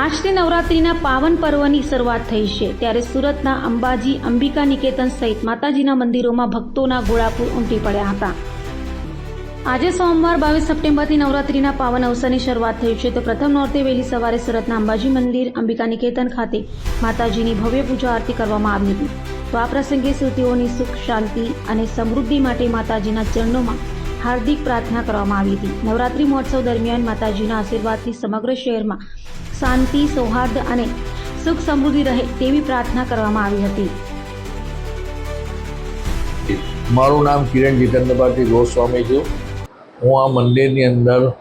આજથી નવરાત્રિના પાવન પર્વની શરૂઆત થઈ છે. ત્યારે સુરતના અંબાજી, અંબિકા નિકેતન સહિત માતાજીના મંદિરોમાં ભક્તોના ગોળાપુર ઉમટી પડ્યા હતા. આજે સોમવાર બાવીસ સપ્ટેમ્બરથી નવરાત્રિના પાવન અવસરની શરૂઆત થઈ છે. તો પ્રથમ નોરતે વહેલી સવારે સુરતના અંબાજી મંદિર, અંબિકા નિકેતન ખાતે માતાજીની ભવ્ય પૂજા આરતી કરવામાં આવી હતી. તો આ પ્રસંગે શ્રુતિઓની સુખ, શાંતિ અને સમૃદ્ધિ માટે માતાજીના ચરણોમાં હાર્દિક પ્રાર્થના કરવામાં આવી હતી. નવરાત્રી મહોત્સવ દરમિયાન માતાજીના આશીર્વાદથી સમગ્ર શહેરમાં શાંતિ, સૌહાર્દ અને સુખ સમૃદ્ધિ રહે તેવી પ્રાર્થના કરવામાં આવી હતી. મારું નામ કિરણ જીતેન્દ્રભાઈ ગોસ્વામી છું હું આ મંદિરની અંદર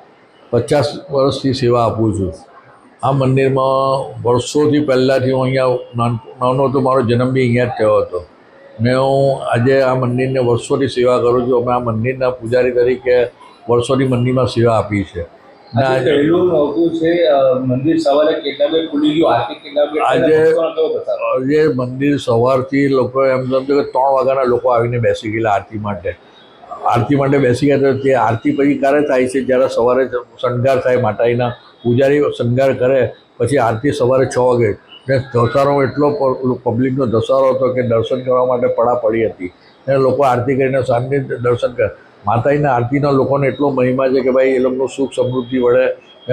પચાસ વર્ષથી સેવા આપું છું. આ મંદિરમાં વર્ષોથી પહેલાંથી હું અહીંયા નાન- હતો, મારો જન્મ બી અહીંયા જ થયો હતો. ને હું આજે આ મંદિરને વર્ષોથી સેવા કરું છું. અમે આ મંદિરના પૂજારી તરીકે વર્ષોથી મંદિરમાં સેવા આપી છે. ને આજે છે મંદિર સવારે કેટલા વાગે ખુલી ગયું? આરતી કેટલા વાગે આજે- ભક્તોનો કેવો પ્રસાદ? આજે મંદિર સવારથી લોકો એમ સમજો કે ત્રણ વાગ્યાના લોકો આવીને બેસી ગયેલા આરતી માટે. આરતી માટે બેસી ગયા તો તે આરતી પછી ક્યારે થાય છે? જ્યારે સવારે શણગાર થાય માતાજીના પૂજારી શણગાર કરે પછી આરતી સવારે છ વાગે. ને ધસારો એટલો પબ્લિકનો ધસારો હતો કે દર્શન કરવા માટે પડા પડી હતી. અને લોકો આરતી કરીને શાંતિ દર્શન કરે. માતાજીના આરતીના લોકોને એટલો મહિમા છે કે ભાઈ એ લોકોનું સુખ સમૃદ્ધિ વળે.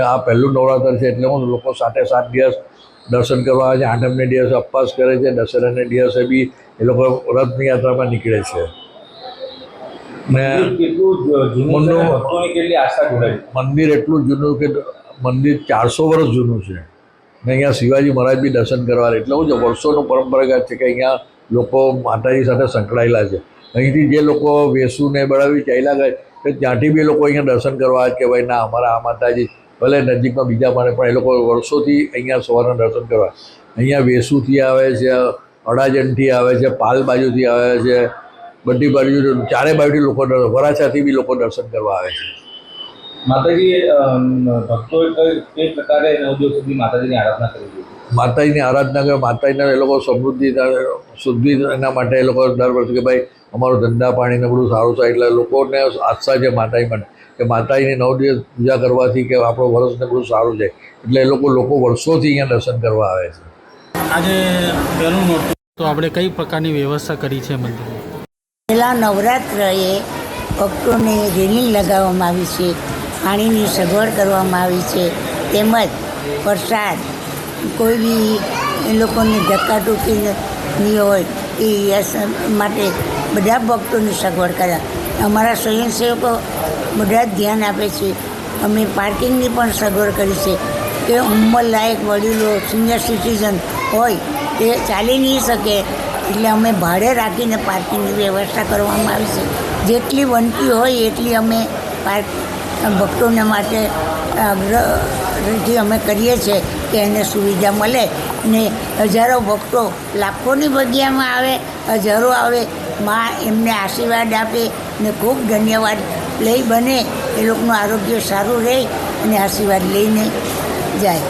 આ પહેલું નવરાત્ર છે એટલે હું લોકો સાતે સાત દિવસ દર્શન કરવા આવે છે આઠમને દિવસે ઉપવાસ કરે છે દશેરાને દિવસે બી એ લોકો રથની યાત્રામાં નીકળે છે. ને મંદિર એટલું જૂનું કે મંદિર ચારસો વર્ષ જૂનું છે. ને અહીંયા શિવાજી મહારાજ બી દર્શન કરવા. એટલે હું વર્ષોનું પરંપરાગત છે કે અહીંયા લોકો માતાજી સાથે સંકળાયેલા છે. અહીંથી જે લોકો વેસુને બળાવી ચાલ્યા ગયા કે ત્યાંથી બી લોકો અહીંયા દર્શન કરવા કે ભાઈ ના અમારા આ માતાજી ભલે નજીકમાં બીજા મારે પણ એ લોકો વર્ષોથી અહીંયા સવારના દર્શન કરવા અહીંયા વેસુથી આવે છે અડાજણથી આવે છે પાલ બાજુથી આવે છે બધી બાજુ ચારે બાજુથી લોકો વરાછાથી બી લોકો દર્શન કરવા આવે છે. માતાજી ભક્તો કઈ પ્રકારે નવ દિવસ સુધી માતાજીની આરાધના કરી માતાજીની આરાધના કરે માતાજીના એ લોકો સમૃદ્ધિ શુદ્ધિ એના માટે એ લોકો દર વર્ષે કે ભાઈ અમારું ધંધા પાણીને બધું સારું થાય એટલે લોકોને આસ્થા છે માતાજી માટે કે માતાજીની નવ દિવસ પૂજા કરવાથી કે આપણું વર્ષને બધું સારું છે એટલે એ લોકો લોકો વર્ષોથી અહીંયા દર્શન કરવા આવે છે. આજે પહેલું નોરતું. તો આપણે કઈ પ્રકારની વ્યવસ્થા કરી છે મંદિર? પહેલા નવરાત્રએ ભક્તોને રેલિંગ લગાવવામાં આવી છે પાણીની સગવડ કરવામાં આવી છે તેમજ પ્રસાદ કોઈ બી એ લોકોને ધક્કાટુકી નહીં હોય એ માટે બધા ભક્તોની સગવડ કર્યા. અમારા સ્વયંસેવકો બધા જ ધ્યાન આપે છે. અમે પાર્કિંગની પણ સગવડ કરી છે. કે ઉંમરલાયક વડીલો સિનિયર સિટીઝન હોય તે ચાલી નહીં શકે. એટલે અમે ભાડે રાખીને પાર્કિંગની વ્યવસ્થા કરવામાં આવી છે. જેટલી બનતી હોય એટલી અમે પાર્ક, ભક્તોને માટે આગ્રહથી અમે કરીએ છીએ કે એને સુવિધા મળે. અને હજારો ભક્તો લાખોની જગ્યામાં આવે, હજારો આવે માં એમને આશીર્વાદ આપે ને ખૂબ ધન્યવાદ. લઈ બને, એ લોકોનું આરોગ્ય સારું રહે અને આશીર્વાદ લઈને જાય.